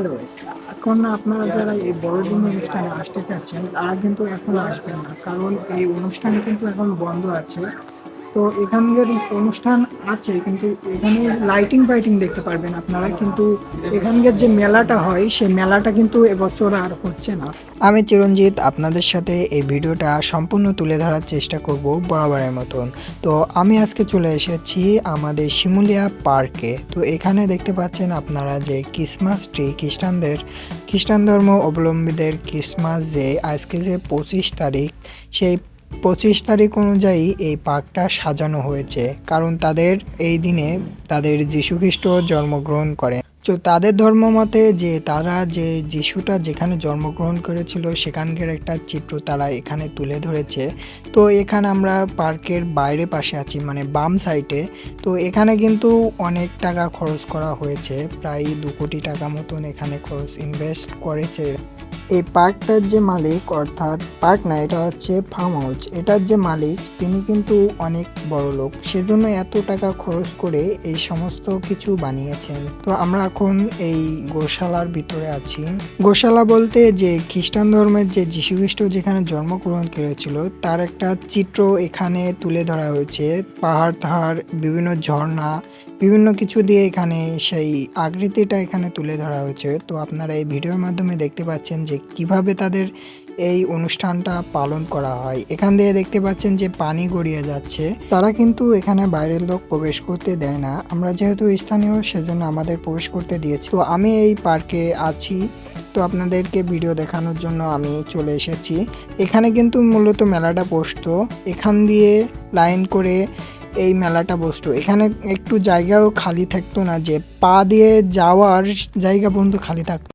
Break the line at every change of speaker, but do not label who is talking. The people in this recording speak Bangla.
হ্যালো এখন আপনারা যারা এই বড়দিন অনুষ্ঠানে আসতে চাচ্ছেন, তারা কিন্তু এখন আসবেন না। কারণ এই অনুষ্ঠান কিন্তু এখন বন্ধ আছে। তো এখানকার অনুষ্ঠান আছে, কিন্তু এখানে লাইটিং ফাইটিং দেখতে পারবেন আপনারা, কিন্তু এখানকার যে মেলাটা হয়, সেই মেলাটা কিন্তু এবছর আর হচ্ছে না।
আমি চিরঞ্জিত, আপনাদের সাথে এই ভিডিওটা সম্পূর্ণ তুলে ধরার চেষ্টা করব বরাবরের মতন। তো আমি আজকে চলে এসেছি আমাদের শিমুলিয়া পার্কে। তো এখানে দেখতে পাচ্ছেন আপনারা যে ক্রিসমাস ট্রি, খ্রিস্টানদের, খ্রিস্টান ধর্ম অবলম্বীদের ক্রিসমাস যে আজকে যে পঁচিশ তারিখ, সেই পঁচিশ তারিখ অনুযায়ী এই পার্কটা সাজানো হয়েছে, কারণ তাদের এই দিনে তাদের যীশুখ্রিস্ট জন্মগ্রহণ করেন। তো তাদের ধর্ম মতে যে তারা যে যিশুটা যেখানে জন্মগ্রহণ করেছিল, সেখানকার একটা চিত্র তারা এখানে তুলে ধরেছে। তো এখানে আমরা পার্কের বাইরে পাশে আছি মানে বাম সাইডে। তো এখানে কিন্তু অনেক টাকা খরচ করা হয়েছে, প্রায় দু কোটি টাকা মতন এখানে খরচ ইনভেস্ট করেছে। এই পার্কটার যে মালিক, অর্থাৎ পার্ক না, এটা হচ্ছে ফার্ম হাউস এটার যে মালিক, তিনি কিন্তু অনেক বড় লোক। সেজন্য এত টাকা খরচ করে এই সমস্ত কিছু বানিয়েছেন। তো আমরা এখন এই গোশালার ভিতরে আছি। গোশালা বলতে যে খ্রিস্টান ধর্মের যে যীশুখ্রিস্ট যেখানে জন্মগ্রহণ করেছিল, তার একটা চিত্র এখানে তুলে ধরা হয়েছে। পাহাড় টাহাড় বিভিন্ন ঝর্ণা বিভিন্ন কিছু দিয়ে এখানে সেই আকৃতিটা এখানে তুলে ধরা হয়েছে। তো আপনারা এই ভিডিওর মাধ্যমে দেখতে পাচ্ছেন যে কীভাবে তাদের এই অনুষ্ঠানটা পালন করা হয়। এখান দিয়ে দেখতে পাচ্ছেন যে পানি গড়িয়ে যাচ্ছে। তারা কিন্তু এখানে বাইরের লোক প্রবেশ করতে দেয় না। আমরা যেহেতু স্থানীয়, সেজন্য আমাদের প্রবেশ করতে দিয়েছি। তো আমি এই পার্কে আছি। তো আপনাদেরকে ভিডিও দেখানোর জন্য আমি চলে এসেছি। এখানে কিন্তু মূলত মেলাটা বসতো। এখান দিয়ে লাইন করে এই মেলাটা বসতো। এখানে একটু জায়গাও খালি থাকতো না যে পা দিয়ে যাওয়ার জায়গা পর্যন্ত খালি থাকতো।